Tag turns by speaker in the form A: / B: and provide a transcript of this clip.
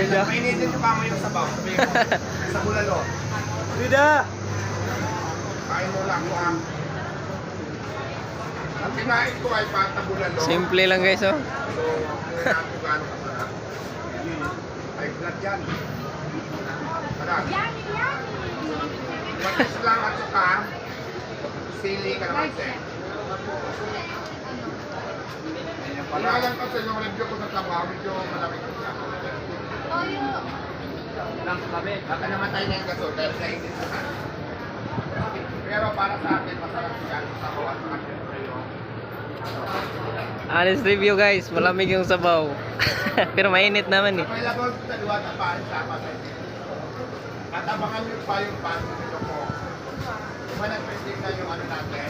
A: Bida.
B: Mainitin yung kamo yung sabaw. Sabi mo, sa bulalo.
A: Bida!
B: Kain mo lang ang... Ang kinain ko ay pata bulalo.
A: Simple lang guys oh.
B: So, kung gaano kasarap. Ay, blood yan. Sarap. Matis lang at saka sili ka naman, sir. Wala lang kasi yung review ko sa tama, medyo malamig ko siya. Baka namatay na yung gaso dahil sa kan. Pero para sa akin, masarap yan sa bawat mga siyempre yung
A: Honest review guys, malamig yung sabaw. Pero mainit naman eh.
B: Available sa Luwata pa sa Pasay. At abangan nyo pa yung bago nito ko. Kung nag-printing na yung ano natin.